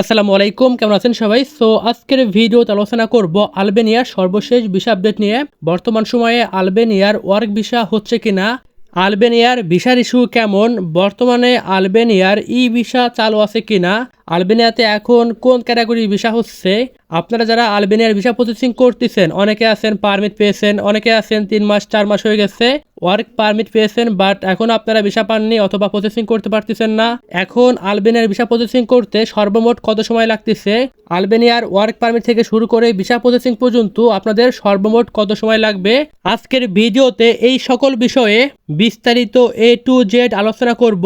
আসসালামু আলাইকুম, কেমন আছেন সবাই? সো আজকের ভিডিওতে আলোচনা করব আলবেনিয়ার সর্বশেষ ভিসা আপডেট নিয়ে। বর্তমান সময়ে আলবেনিয়ার ওয়ার্ক ভিসা হচ্ছে কিনা? আলবেনিয়ার ভিসার ইস্যু কেমন? বর্তমানে আলবেনিয়ার ই ভিসা চালু আছে কিনা? আলবেনিয়াতে এখন কোন ক্যাটাগরি ভিসা হচ্ছে? আপনারা যারা আলবেনিয়ার ভিসা প্রসেসিং করতেছেন, অনেকে আছেন পারমিট পেয়েছেন, অনেকে আছেন তিন মাস, চার মাস হয়ে গেছে ওয়ার্ক পারমিট পেয়েছেন বাট এখন আপনারা ভিসা পাননি অথবা প্রসেসিং করতে পারতেছেন না। এখন আলবেনিয়ার ভিসা প্রসেসিং করতে সর্বমোট কত সময় লাগতেছে? আলবেনিয়ার ওয়ার্ক পারমিট থেকে শুরু করে ভিসা প্রসেসিং পর্যন্ত আপনাদের সর্বমোট কত সময় লাগবে? আজকের ভিডিওতে এই সকল বিষয়ে বিস্তারিত এ টু জেড আলোচনা করব।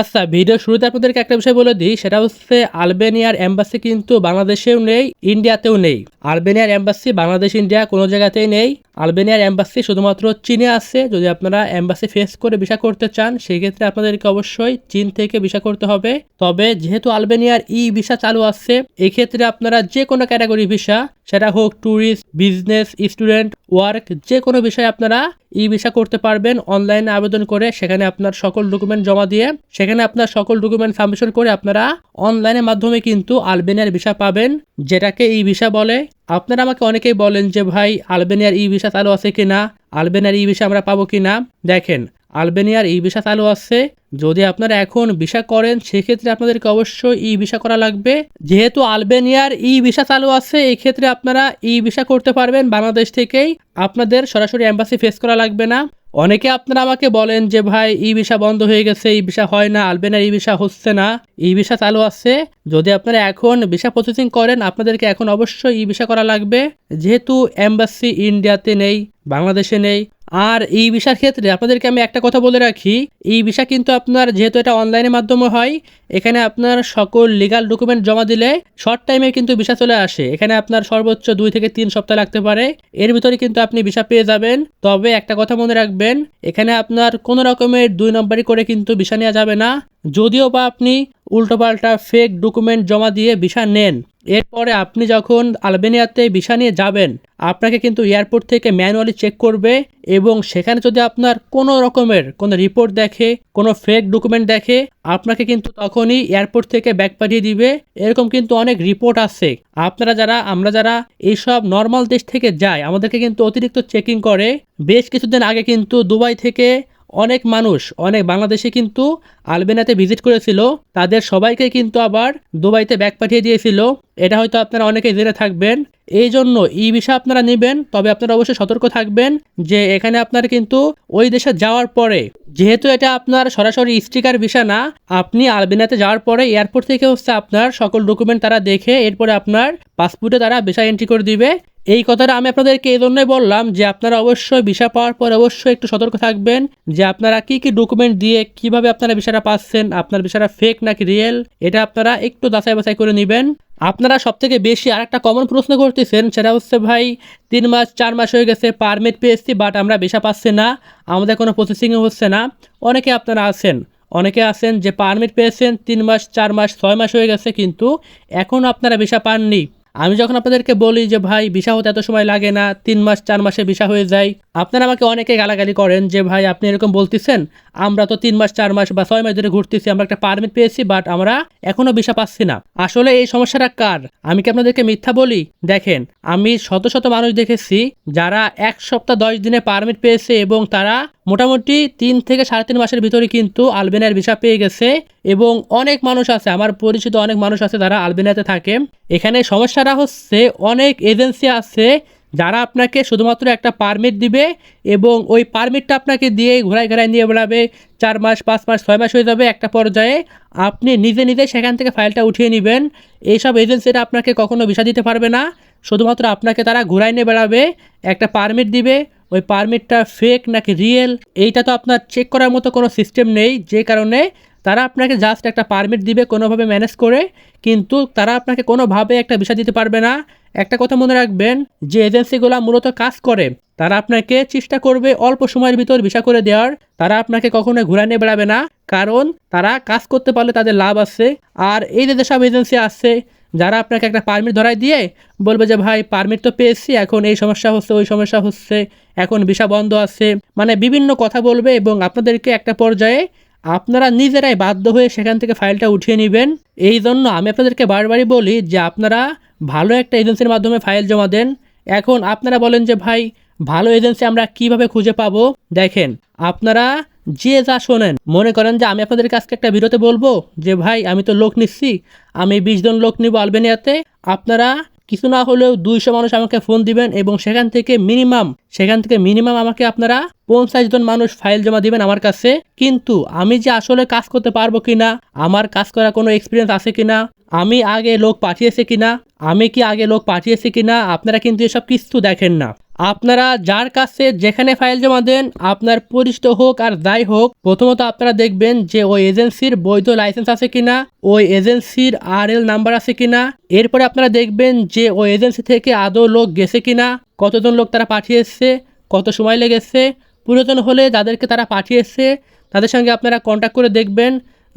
আচ্ছা ভিডিও শুরুতে আপনাদেরকে একটা বিষয় বলে দিই, সেটা হচ্ছে আলবেনিয়ার এম্বাসি কিন্তু বাংলাদেশেও নেই, ইন্ডিয়াতেও নেই। আলবেনিয়ার এম্বাসি বাংলাদেশ, ইন্ডিয়া কোনো জায়গাতেই নেই। আলবেনিয়ার এম্বাসি শুধুমাত্র চীনে আছে, যদি আপনারা এম্বাসি ফেস করে ভিসা করতে চান সেই ক্ষেত্রে আপনাদেরকে অবশ্যই চীন থেকে ভিসা করতে হবে। তবে যেহেতু আলবেনিয়ার ই ভিসা চালু আছে, এক্ষেত্রে আপনারা যে কোনো ক্যাটাগরি ভিসা, সেটা হোক ট্যুরিস্ট বিজনেস স্টুডেন্ট ওয়ার্ক যে কোনো বিষয়ে আপনারা ই ভিসা করতে পারবেন অনলাইনে আবেদন করে সেখানে আপনার সকল ডকুমেন্ট জমা দিয়ে, সেখানে আপনার সকল ডকুমেন্ট সাবমিশন করে আপনারা অনলাইনের মাধ্যমে কিন্তু আলবেনিয়ার ভিসা পাবেন, যেটাকে ই ভিসা বলে। আপনারা আমাকে অনেকেই বলেন যে, ভাই, আলবেনিয়ার ই ভিসা চালু আছে কিনা? আলবেনিয়ার ই ভিসা আমরা পাবো কিনা? দেখেন, আলবেনিয়ার ই ভিসা চালু আছে যদি আপনারা এখন ভিসা করেন, সেক্ষেত্রে আপনাদেরকে অবশ্যই ই ভিসা করা লাগবে। যেহেতু আলবেনিয়ার ই ভিসা চালু আছে এই ক্ষেত্রে আপনারা ই ভিসা করতে পারবেন বাংলাদেশ থেকেই। আপনাদের সরাসরি অ্যাম্বাসি ফেস করা লাগবে না। অনেকে আপনারা আমাকে বলেন যে, ভাই, ই ভিসা বন্ধ হয়ে গেছে, ই ভিসা হয় না, আলবেনিয়ার ই ভিসা হচ্ছে না, ই ভিসা চালু আছে। যদি আপনারা এখন ভিসা প্রসেসিং করেন, আপনাদেরকে এখন অবশ্যই ই ভিসা করা লাগবে। যেহেতু অ্যাম্বাসি ইন্ডিয়াতে নেই, বাংলাদেশে নেই আর এই ভিসার ক্ষেত্রে আপনাদেরকে আমি একটা কথা বলে রাখি, এই ভিসা কিন্তু আপনার যেহেতু এটা অনলাইনের মাধ্যমে হয়, এখানে আপনার সকল লিগাল ডকুমেন্ট জমা দিলে শর্ট টাইমে কিন্তু ভিসা চলে আসে। এখানে আপনার সর্বোচ্চ দুই থেকে তিন সপ্তাহ লাগতে পারে। এর ভিতরে কিন্তু আপনি ভিসা পেয়ে যাবেন। তবে একটা কথা মনে রাখবেন, এখানে আপনার কোনো রকমের দুই নম্বরই করে কিন্তু ভিসা নেওয়া যাবে না। যদিও বা আপনি উল্টোপাল্টা ফেক ডকুমেন্ট জমা দিয়ে ভিসা নেন এরপরে আপনি যখন আলবেনিয়াতে ভিসা নিয়ে যাবেন, আপনাকে কিন্তু এয়ারপোর্ট থেকে ম্যানুয়ালি চেক করবে এবং সেখানে যদি আপনার কোনো রকমের কোনো রিপোর্ট দেখে, কোনো ফেক ডকুমেন্ট দেখে, আপনাকে কিন্তু তখনই এয়ারপোর্ট থেকে ব্যাক পাঠিয়ে দিবে। এরকম কিন্তু অনেক রিপোর্ট আছে। আপনারা যারা, আমরা যারা এইসব নর্মাল দেশ থেকে যাই, আমাদেরকে কিন্তু অতিরিক্ত চেকিং করে। বেশ কিছুদিন আগে কিন্তু দুবাই থেকে অনেক মানুষ, অনেক বাংলাদেশে কিন্তু আলবেনাতে ভিজিট করেছিল। তাদের সবাইকে কিন্তু আবার দুবাইতে ব্যাগ পাঠিয়ে দিয়েছিল। এটা হয়তো আপনারা অনেকে জেনে থাকবেন। এই জন্য ই ভিসা আপনারা নেবেন, তবে আপনারা অবশ্যই সতর্ক থাকবেন যে এখানে আপনার কিন্তু ওই দেশে যাওয়ার পরে, যেহেতু এটা আপনার সরাসরি স্টিকার ভিসা না, আপনি আলবেনাতে যাওয়ার পরে এয়ারপোর্ট থেকে হচ্ছে আপনার সকল ডকুমেন্ট তারা দেখে, এরপরে আপনার পাসপোর্টে তারা ভিসা এন্ট্রি করে দিবে। এই কথাটা আমি আপনাদেরকে এই জন্যই বললাম যে আপনারা অবশ্যই ভিসা পাওয়ার পর অবশ্যই একটু সতর্ক থাকবেন যে আপনারা কি কি ডকুমেন্ট দিয়ে কীভাবে আপনারা ভিসাটা পাচ্ছেন, আপনার ভিসাটা ফেক নাকি রিয়েল এটা আপনারা একটু যাচাই বাছাই করে নেবেন। আপনারা সব থেকে বেশি আর একটা কমন প্রশ্ন করতেছেন, সেটা হচ্ছে ভাই, তিন মাস, চার মাস হয়ে গেছে পারমিট পেয়েছি বাট আমরা ভিসা পাচ্ছি না, আমাদের কোনো প্রসেসিংও হচ্ছে না। অনেকে আপনারা আছেন, অনেকে আছেন যে পারমিট পেয়েছেন, তিন মাস, চার মাস, ছয় মাস হয়ে গেছে, কিন্তু এখনও আপনারা ভিসা পাননি। আমি যখন আপনাদেরকে বলি যে, ভাই, ভিসা হতে এত সময় লাগে না, তিন মাস, চার মাসে ভিসা হয়ে যায়, আপনারা আমাকে অনেকে গালাগালি করেন যে, ভাই, আপনি এরকম বলতেছেন? আমরা তো তিন মাস, চার মাস বা ছয় মাস ধরে ঘুরতেছি, আমরা একটা পারমিট পেয়েছি বাট আমরা এখনও ভিসা পাচ্ছি না। আসলে এই সমস্যাটা কার? আমি কি আপনাদেরকে মিথ্যা বলি? দেখেন, আমি শত শত মানুষ দেখেছি যারা এক সপ্তাহ দশ দিনে পারমিট পেয়েছে এবং তারা মোটামুটি তিন থেকে সাড়ে তিন মাসের ভিতরে কিন্তু আলবেনিয়ার ভিসা পেয়ে গেছে এবং অনেক মানুষ আছে, আমার পরিচিত অনেক মানুষ আছে যারা আলবেনিয়াতে থাকে। এখানে সমস্যাটা হচ্ছে অনেক এজেন্সি আছে যারা আপনাকে শুধুমাত্র একটা পারমিট দিবে এবং ওই পারমিটটা আপনাকে দিয়ে ঘোরায় ঘোরায় নিয়ে বেড়াবে, চার মাস, পাঁচ মাস, ছয় মাস হয়ে যাবে একটা পর্যায়ে, আপনি নিজে নিজে সেখান থেকে ফাইলটা উঠিয়ে নেবেন। এইসব এজেন্সিরা আপনাকে কখনো ভিসা দিতে পারবে না। শুধুমাত্র আপনাকে তারা ঘুরাই নিয়ে বেড়াবে, একটা পারমিট দিবে, ওই পারমিটটা ফেক নাকি রিয়েল এইটা তো আপনার চেক করার মতো কোনো সিস্টেম নেই, যে কারণে তারা আপনাকে জাস্ট একটা পারমিট দিবে কোনোভাবে ম্যানেজ করে, কিন্তু তারা আপনাকে কোনোভাবে একটা ভিসা দিতে পারবে না। একটা কথা মনে রাখবেন, যে এজেন্সিগুলো মূলত কাজ করে, তারা আপনাকে চেষ্টা করবে অল্প সময়ের ভিতর ভিসা করে দেওয়ার। তারা আপনাকে কখনো ঘুরা নিয়ে বেড়াবে না, কারণ তারা কাজ করতে পারলে তাদের লাভ আছে। আর এই যে যেসব এজেন্সি আছে, যারা আপনাকে একটা পারমিট ধরাই দিয়ে বলবে যে, ভাই পারমিট তো পেয়েছি, এখন এই সমস্যা হচ্ছে, ওই সমস্যা হচ্ছে, এখন ভিসা বন্ধ আছে। মানে বিভিন্ন কথা বলবে এবং আপনাদেরকে একটা পর্যায়ে আপনারা নিজেরাই বাধ্য হয়ে সেখান থেকে ফাইলটা উঠিয়ে নেবেন। এই জন্য আমি আপনাদেরকে বারবারই বলি যে আপনারা ভালো একটা এজেন্সির মাধ্যমে ফাইল জমা দেন। এখন আপনারা বলেন যে, ভাই, ভালো এজেন্সি আমরা কীভাবে খুঁজে পাবো? দেখেন, আপনারা যে যা শোনেন, মনে করেন যে আমি আপনাদের কাছকে একটা ভিডিওতে বলব যে, ভাই, আমি তো লোক নিচ্ছি, আমি বিশ জন লোক নিব আলবেনিয়াতে। আপনারা কিছু না হলেও দুইশো মানুষ আমাকে ফোন দিবেন এবং সেখান থেকে মিনিমাম, সেখান থেকে মিনিমাম আমাকে আপনারা পঞ্চাশ জন মানুষ ফাইল জমা দিবেন আমার কাছে। কিন্তু আমি যে আসলে কাজ করতে পারব কিনা, আমার কাজ করার কোনো এক্সপিরিয়েন্স আছে কিনা, আমি আগে লোক পাঠিয়েছি কিনা, আমি কি আগে লোক পাঠিয়েছি কিনা, আপনারা কিন্তু এসব কিছু দেখেন না। আপনারা যার কাছে যেখানে ফাইল জমা দেন, আপনার পরিচিত হোক আর যাই হোক, প্রথমত আপনারা দেখবেন যে ওই এজেন্সির বৈধ লাইসেন্স আছে কিনা, ওই এজেন্সির আর এল নাম্বার আছে কিনা। এরপরে আপনারা দেখবেন যে ওই এজেন্সি থেকে আদৌ লোক গেছে কিনা, কতজন লোক তারা পাঠিয়েছে, কত সময় লেগেছে। পুরাতন হলে যাদেরকে তারা পাঠিয়েছে, তাদের সঙ্গে আপনারা কন্ট্যাক্ট করে দেখবেন।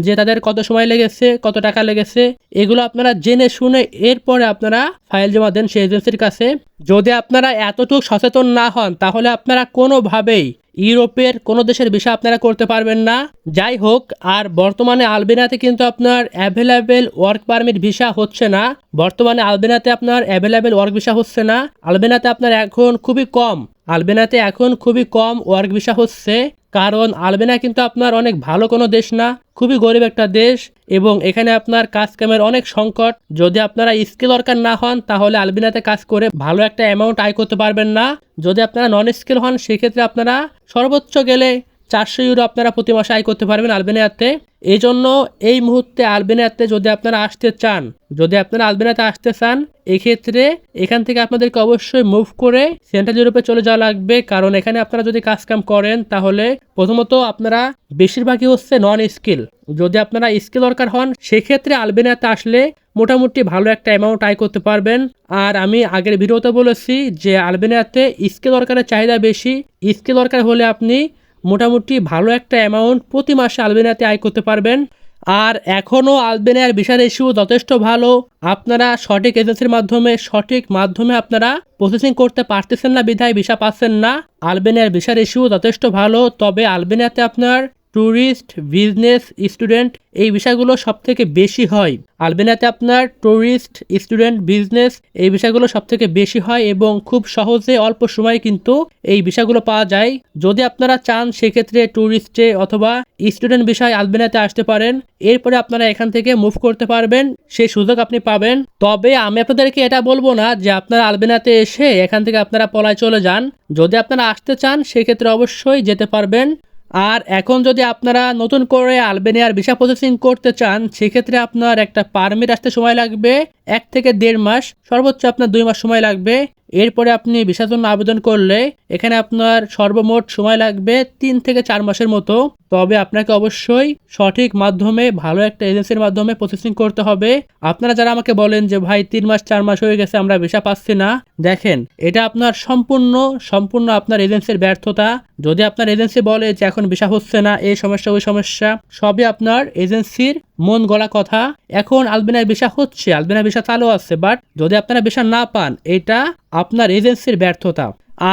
যে তাদের কত সময় লেগেছে, কত টাকা লেগেছে, এগুলো আপনারা জেনে শুনে এরপরে আপনারা ফাইল জমা দেন সেই এজেন্সির কাছে। যদি আপনারা এতটুকু সচেতন না হন, তাহলে আপনারা কোনোভাবেই ইউরোপের কোনো দেশের বিষয় আপনারা করতে পারবেন না। যাই হোক, আর বর্তমানে আলবেনাতে কিন্তু আপনার অ্যাভেলেবেল ওয়ার্ক পারমিট ভিসা হচ্ছে না। বর্তমানে আলবেনাতে আপনার অ্যাভেলেবেল ওয়ার্ক ভিসা হচ্ছে না। আলবেনাতে আপনার এখন খুবই কম। আলবেনাতে এখন খুবই কম ওয়ার্ক ভিসা হচ্ছে। কারণ আলবেনা কিন্তু আপনার অনেক ভালো কোনো দেশ না। খুবই গরিব একটা দেশ। এবং এখানে আপনার কাজ কামের অনেক সংকট। যদি আপনারা স্কিল ওয়ার্কার না হন, তাহলে আলবিনাতে কাজ করে ভালো একটা অ্যামাউন্ট আয় করতে পারবেন না। যদি আপনারা নন স্কিল হন, সেক্ষেত্রে আপনারা সর্বোচ্চ গেলে চারশো ইউরো আপনারা প্রতি মাসে আয় করতে পারবেন আলবেনিয়াতে। এই জন্য এই মুহূর্তে আলবেনিয়াতে যদি আপনারা আসতে চান, যদি আপনারা আলবেনিয়াতে আসতে চান, এক্ষেত্রে এখান থেকে আপনাদেরকে অবশ্যই মুভ করে সেন্ট্রাল ইউরোপে চলে যাওয়া লাগবে। কারণ এখানে আপনারা যদি কাজ কাম করেন, তাহলে প্রথমত আপনারা বেশিরভাগই হচ্ছে নন স্কিল যদি আপনারা স্কিল দরকার হন, সেক্ষেত্রে আলবেনিয়াতে আসলে মোটামুটি ভালো একটা অ্যামাউন্ট আয় করতে পারবেন। আর আমি আগের ভিডিওতে বলেছি যে, আলবেনিয়াতে স্কিল দরকারের চাহিদা বেশি। স্কিল দরকার হলে আপনি মোটামুটি ভালো একটা অ্যামাউন্ট প্রতি মাসে আলবেনিয়াতে আয় করতে পারবেন। আর এখনও আলবেনিয়ার ভিসা রেশিও যথেষ্ট ভালো। আপনারা সঠিক এজেন্সির মাধ্যমে, সঠিক মাধ্যমে আপনারা প্রসেসিং করতে পারতেছেন না, বিধায় ভিসা পাচ্ছেন না। আলবেনিয়ার ভিসা রেশিও যথেষ্ট ভালো, তবে আলবেনিয়াতে আপনার ট্যুরিস্ট বিজনেস স্টুডেন্ট, এই বিষয়গুলো সব থেকে বেশি হয়। আলবেনিয়াতে আপনার ট্যুরিস্ট স্টুডেন্ট, বিজনেস, এই বিষয়গুলো সব থেকে বেশি হয় এবং খুব সহজে অল্প সময়ে কিন্তু এই বিষয়গুলো পাওয়া যায়। যদি আপনারা চান সেক্ষেত্রে ট্যুরিস্টে অথবা স্টুডেন্ট বিষয় আলবেনিয়াতে আসতে পারেন, এরপরে আপনারা এখান থেকে মুভ করতে পারবেন, সেই সুযোগ আপনি পাবেন। তবে আমি আপনাদেরকে এটা বলব না যে আপনারা আলবেনাতে এসে এখান থেকে আপনারা পলায় চলে যান। যদি আপনারা আসতে চান, সেক্ষেত্রে অবশ্যই যেতে পারবেন। আর এখন যদি আপনারা নতুন করে আলবেনিয়ার ভিসা প্রসেসিং করতে চান, সেক্ষেত্রে আপনার একটা পারমিট আসতে সময় লাগবে, এক থেকে দেড় মাস। সর্বোচ্চ আপনার দুই মাস সময় লাগবে। এরপরে আপনি ভিসার জন্য আবেদন করলে এখানে আপনার সর্বমোট সময় লাগবে তিন থেকে চার মাসের মতো। তবে আপনাকে অবশ্যই সঠিক মাধ্যমে, ভালো একটা এজেন্সির মাধ্যমে প্রসেসিং করতে হবে। আপনারা যারা আমাকে বলেন যে, ভাই, তিন মাস, চার মাস হয়ে গেছে, আমরা ভিসা পাচ্ছি না। দেখেন, এটা আপনার সম্পূর্ণ সম্পূর্ণ আপনার এজেন্সির ব্যর্থতা। যদি আপনার এজেন্সি বলে যে, এখন ভিসা হচ্ছে না, এই সমস্যা, ওই সমস্যা, সবই আপনার এজেন্সির মন গড়া কথা। এখন আলবেনার ভিসা হচ্ছে, আলবেনার ভিসা চালু আছে বাট যদি আপনারা ভিসা না পান, এটা আপনার এজেন্সির ব্যর্থতা।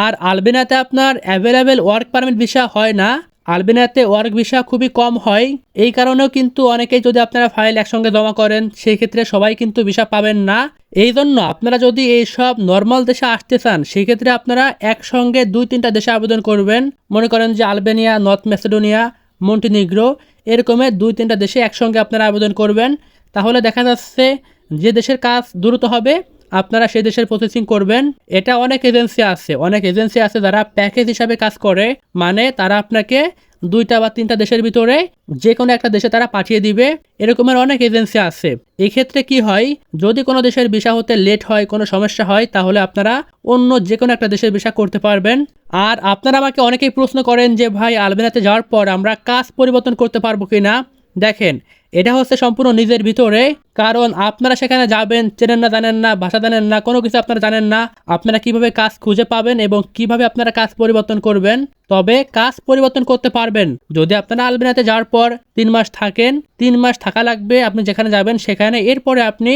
আর আলবেনাতে আপনার অ্যাভেলেবেল ওয়ার্ক পারমিট ভিসা হয় না। আলবেনাতে ওয়ার্ক ভিসা খুবই কম হয়। এই কারণেও কিন্তু অনেকেই যদি আপনারা ফাইল একসঙ্গে জমা করেন, সেই ক্ষেত্রে সবাই কিন্তু ভিসা পাবেন না। এই জন্য আপনারা যদি এইসব নর্মাল দেশে আসতে চান সেক্ষেত্রে আপনারা একসঙ্গে দুই তিনটা দেশে আবেদন করবেন। মনে করেন যে আলবেনিয়া, নর্থ মেসিডোনিয়া মন্টিনিগ্রো এরকমের দুই তিনটা দেশে একসঙ্গে আপনারা আবেদন করবেন। তাহলে দেখা যাচ্ছে যে দেশের কাজ দ্রুত হবে, আপনারা সেই দেশের প্রসেসিং করবেন। এটা অনেক এজেন্সি আছে, অনেক এজেন্সি আছে যারা প্যাকেজ হিসাবে কাজ করে। মানে তারা আপনাকে দুইটা বা তিনটা দেশের ভিতরে যে কোনো একটা দেশে তারা পাঠিয়ে দিবে। এরকমের অনেক এজেন্সি আছে। এক্ষেত্রে কি হয়, যদি কোনো দেশের ভিসা হতে লেট হয়, কোনো সমস্যা হয়, তাহলে আপনারা অন্য যে কোনো একটা দেশের ভিসা করতে পারবেন। আর আপনারা আমাকে অনেকেই প্রশ্ন করেন যে, ভাই আলবেনাতে যাওয়ার পর আমরা কাজ পরিবর্তন করতে পারব কি না দেখেন, এটা হচ্ছে সম্পূর্ণ নিজের ভিতরে, কারণ আপনারা সেখানে যাবেন, চেনেন না, জানেন না, ভাষা জানেন না, কোনো কিছু আপনারা জানেন না, আপনারা কীভাবে কাজ খুঁজে পাবেন এবং কীভাবে আপনারা কাজ পরিবর্তন করবেন। তবে কাজ পরিবর্তন করতে পারবেন। যদি আপনারা আলবেনাতে যাওয়ার পর তিন মাস থাকেন, তিন মাস থাকা লাগবে, আপনি যেখানে যাবেন সেখানে, এরপরে আপনি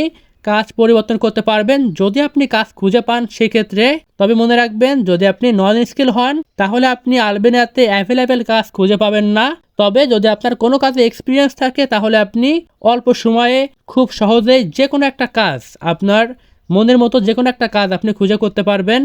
কাজ পরিবর্তন করতে পারবেন। যদি আপনি কাজ খুঁজে পান সেক্ষেত্রে, তবে মনে রাখবেন, যদি আপনি নন স্কিল হন, তাহলে আপনি আলবেনিয়াতে অ্যাভেলেবেল কাজ খুঁজে পাবেন না। তবে যদি আপনার কোনো কাজে এক্সপিরিয়েন্স থাকে, তাহলে আপনি অল্প সময়ে খুব সহজেই যে কোনো একটা কাজ আপনার মনের মতো যে কোনো একটা কাজ আপনি খুঁজে করতে পারবেন।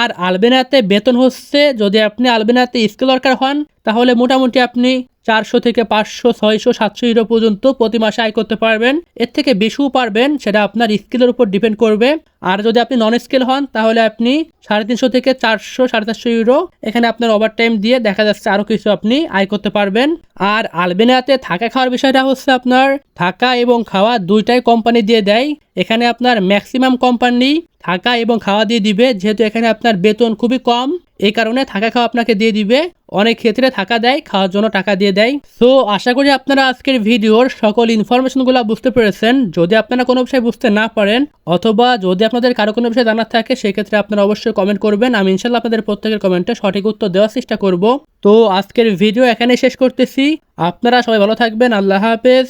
আর আলবেনিয়াতে বেতন হচ্ছে, যদি আপনি আলবেনিয়াতে স্কিল ওয়ার্কার হন তাহলে মোটামুটি আপনি চারশো থেকে পাঁচশো, ছয়শো, সাতশো ইউরো পর্যন্ত প্রতি মাসে আয় করতে পারবেন। এর থেকে বেশিও পারবেন, সেটা আপনার স্কিলের উপর ডিপেন্ড করবে। আর যদি আপনি নন স্কিল হন, তাহলে আপনি সাড়ে তিনশো থেকে চারশো, সাড়ে চারশো ইউরো এখানে আপনার ওভার টাইম দিয়ে দেখা যাচ্ছে আরও কিছু আপনি আয় করতে পারবেন। আর আলবেনিয়াতে থাকা খাওয়ার বিষয়টা হচ্ছে আপনার, থাকা এবং খাওয়া দুইটাই কোম্পানি দিয়ে দেয়। এখানে আপনার ম্যাক্সিমাম কোম্পানি থাকা এবং খাওয়া দিয়ে দিবে, যেহেতু এখানে আপনার বেতন খুবই কম। এই কারণে থাকা খাওয়া আপনাকে দিয়ে দিবে। অনেক ক্ষেত্রে থাকা দেয়, খাওয়ার জন্য টাকা দিয়ে দেয়। তো আশা করি আপনারা আজকের ভিডিওর সকল ইনফরমেশনগুলো বুঝতে পেরেছেন। যদি আপনারা কোনো বিষয় বুঝতে না পারেন, অথবা যদি আপনাদের কারও কোনো বিষয় জানার থাকে, সেক্ষেত্রে আপনারা অবশ্যই কমেন্ট করবেন। আমি ইনশাল্লাহ আপনাদের প্রত্যেকের কমেন্টে সঠিক উত্তর দেওয়ার চেষ্টা করব। তো আজকের ভিডিও এখানে শেষ করতেছি। আপনারা সবাই ভালো থাকবেন। আল্লাহ হাফেজ।